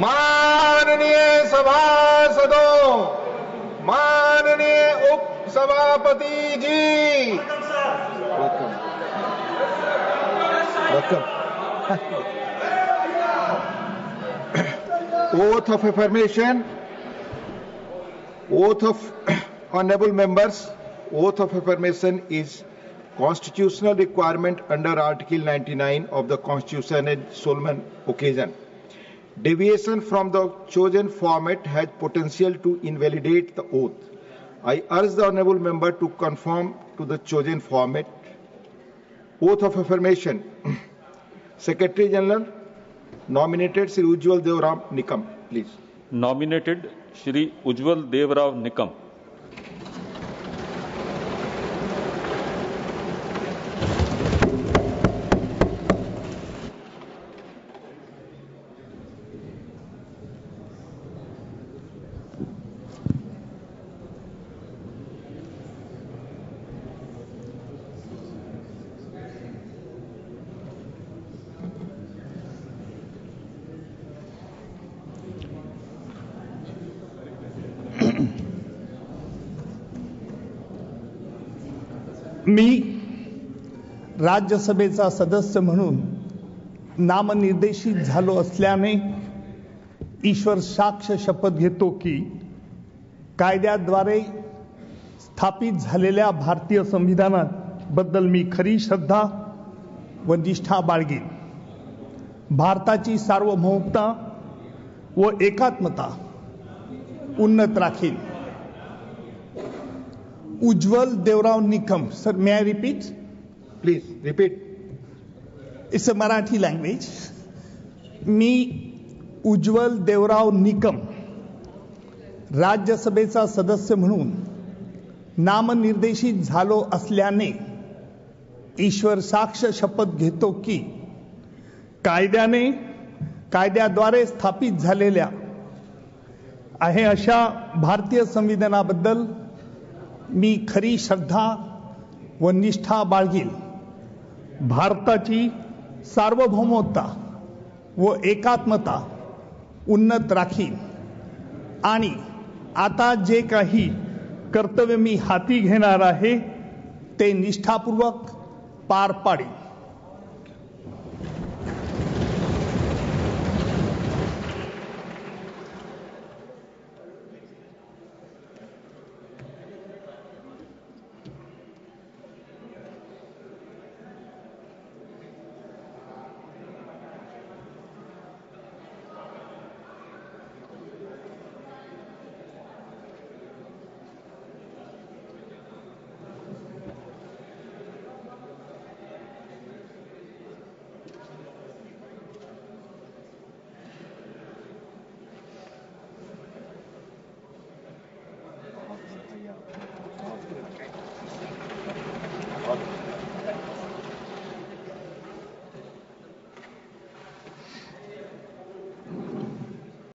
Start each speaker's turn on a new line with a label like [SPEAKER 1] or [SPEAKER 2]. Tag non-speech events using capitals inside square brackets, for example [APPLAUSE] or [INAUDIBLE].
[SPEAKER 1] माननीय सभासदों, माननीय उप सभापति ji
[SPEAKER 2] oath of affirmation oath of honourable members oath of affirmation is constitutional requirement under Article 99 of the Constitution at Solomon occasion. Deviation from the chosen format has potential to invalidate the oath. I urge the Honourable Member to conform to the chosen format. Oath of Affirmation [CLEARS THROAT] Secretary General nominated Sri Ujjwal Devrao Nikam, please.
[SPEAKER 3] Nominated Sri Ujjwal Devrao Nikam.
[SPEAKER 4] मी राज्यसभेचा सदस्य म्हणून नामनिर्देशित झालो असल्याने ईश्वर साक्ष शपथ घेतो की कायद्याद्वारे स्थापित झालेल्या भारतीय संविधानाबद्दल मी खरी श्रद्धा व निष्ठा बाळगेन. भारताची सार्वभौमता व एकात्मता उन्नत राखेन. Ujjwal Devrao Nikam. Sir may I repeat
[SPEAKER 2] Please repeat.
[SPEAKER 4] It's a Marathi language मी उज्ज्वल देवराव निकम राज्यसभेचा सदस्य म्हणून नामनिर्देशित झालो असल्याने ईश्वर साक्ष शपथ घेतो की कायद्याने कायद्याद्वारे स्थापित झालेल्या आहे अशा भारतीय संविधानाबद्दल मी खरी श्रद्धा व निष्ठा बाळगील भारताची सार्वभौमता व एकात्मता उन्नत राखीन. आणि आता जे काही कर्तव्य मी हाती घेणार आहे, ते निष्ठापूर्वक पार पाडेन.